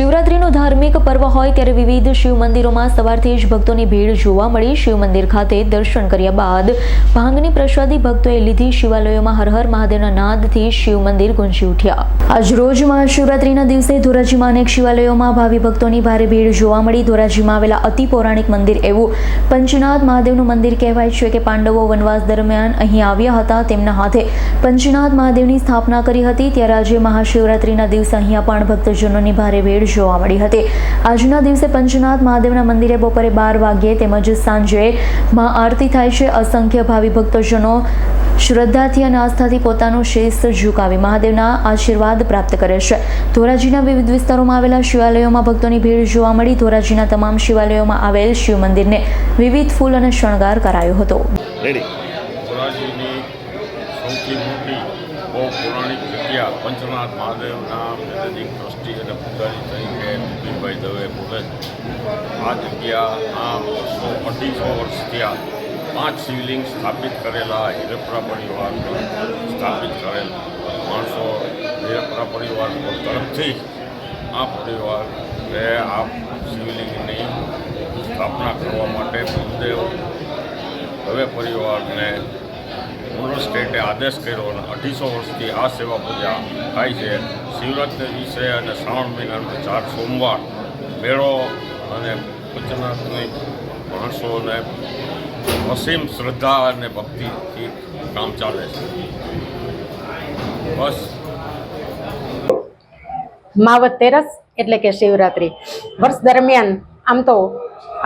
શિવરાત્રીનો ધાર્મિક પર્વ હોય ત્યારે વિવિધ શિવ મંદિરોમાં સવારથી જ ભક્તોની ભીડ જોવા મળી. શિવ મંદિર ખાતે દર્શન કર્યા બાદ ભાંગની પ્રસાદી ભક્તોએ લીધી. શિવાલયોમાં હર હર મહાદેવના નાદથી શિવ મંદિર ગુંજી ઉઠ્યા. આજ રોજ મહાશિવરાત્રીના દિવસે ધોરાજીમાં અનેક શિવાલયોમાં ભાવિ ભક્તોની ભારે ભીડ જોવા મળી. ધોરાજીમાં આવેલા અતિ પૌરાણિક મંદિર એવું પંચનાથ મહાદેવનું મંદિર કહેવાય છે કે પાંડવો વનવાસ દરમિયાન અહીં આવ્યા હતા. તેમના હાથે પંચનાથ મહાદેવની સ્થાપના કરી હતી. ત્યારે આજે મહાશિવરાત્રીના દિવસે અહીંયા પણ ભક્તજનોની ભારે ભીડ જોવા મળી હતી. આજના દિવસે પંચનાથ મહાદેવના મંદિરે બપોરે બાર વાગ્યે તેમજ સાંજે મહા આરતી થાય છે. અસંખ્ય ભાવિ ભક્તજનો શ્રદ્ધાથી અને આસ્થાથી પોતાનું શેષ ઝુકાવી. મહાદેવના આશીર્વાદ પ્રાપ્ત કરે છે. ધોરાજીના વિવિધ વિસ્તારોમાં આવેલા શિવાલયોમાં ભક્તોની ભીડ જોવા મળી. ધોરાજીના તમામ શિવાલયોમાં આવેલ શિવ મંદિરને વિવિધ ફૂલ અને શણગાર કરાયો હતો. રેડી ધોરાજીની સૌથી મોટી બહુ પૌરાણિક જગ્યા પંચનાથ મહાદેવના મેનેજિંગ ટ્રસ્ટી અને પૂજારી તરીકે મુબીનભાઈ દવે બોલે આ જગ્યા આ વર્ષો અઢીસો વર્ષ થયા પાંચ શિવલિંગ સ્થાપિત કરેલા હિરપરા પરિવાર સ્થાપિત કરેલ. માણસો હિરપરા પરિવાર તરફથી આ પરિવારે આ શિવલિંગની સ્થાપના કરવા માટે બુદ્ધદેવ હવે પરિવારને રૂરલ સ્ટેટે આદેશ કર્યો અને અઢીસો વર્ષથી આ સેવા પૂજા થાય છે. શિવરાત્રિ દિવસે અને શ્રાવણ મહિનાનો ચાર સોમવાર મેળો અને પંચનાથની માણસોને અસીમ શ્રદ્ધા અને ભક્તિથી કામ ચાલે છે. બસ. માવત તેરસ એટલે કે શિવરાત્રિ. વર્ષ દરમિયાન આમ તો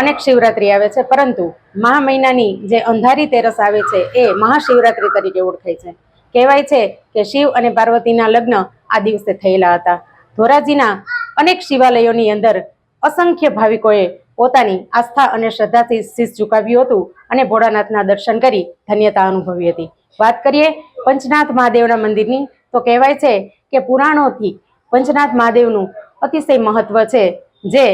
અનેક શિવરાત્રિ આવે છે. પરંતુ મહા મહિનાની જે અંધારી તેરસ આવે છે, એ મહાશિવરાત્રિ તરીકે ઓળખાય છે. કહેવાય છે કે શિવ અને પાર્વતીના લગ્ન આ દિવસે થયેલા હતા. ધોરાજીના અનેક શિવાલયોની અંદર અસંખ્ય ભાવિકોએ પોતાની આસ્થા અને શ્રદ્ધાથી શીશ ઝુકાવ્યું હતું અને ભોળાનાથના દર્શન કરી ધન્યતા અનુભવી હતી. વાત કરીએ પંચનાથ મહાદેવના મંદિરની, તો કહેવાય છે કે પુરાણોથી પંચનાથ મહાદેવનું અતિશય મહત્વ છે, જે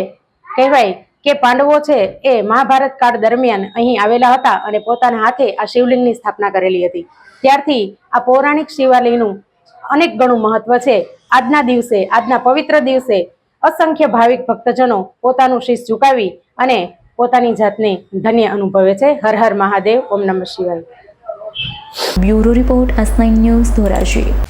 કહેવાય કે પાંડવો છે એ મહાભારત કાળ દરમિયાન અહીં આવેલા હતા અને પોતાના હાથે આ શિવલિંગની સ્થાપના કરેલી હતી. ત્યારથી આ પૌરાણિક શિવાલયનું અનેક ગણું મહત્વ છે. આજના દિવસે, આજના પવિત્ર દિવસે અસંખ્ય ભાવિક ભક્તજનો પોતાનું શીશ ઝુકાવી અને પોતાની જાતને ધન્ય અનુભવે છે. હર હર મહાદેવ. ઓમ નમઃ શિવાય. બ્યુરો રિપોર્ટ અસનાઇન ન્યૂઝ ધોરાજી.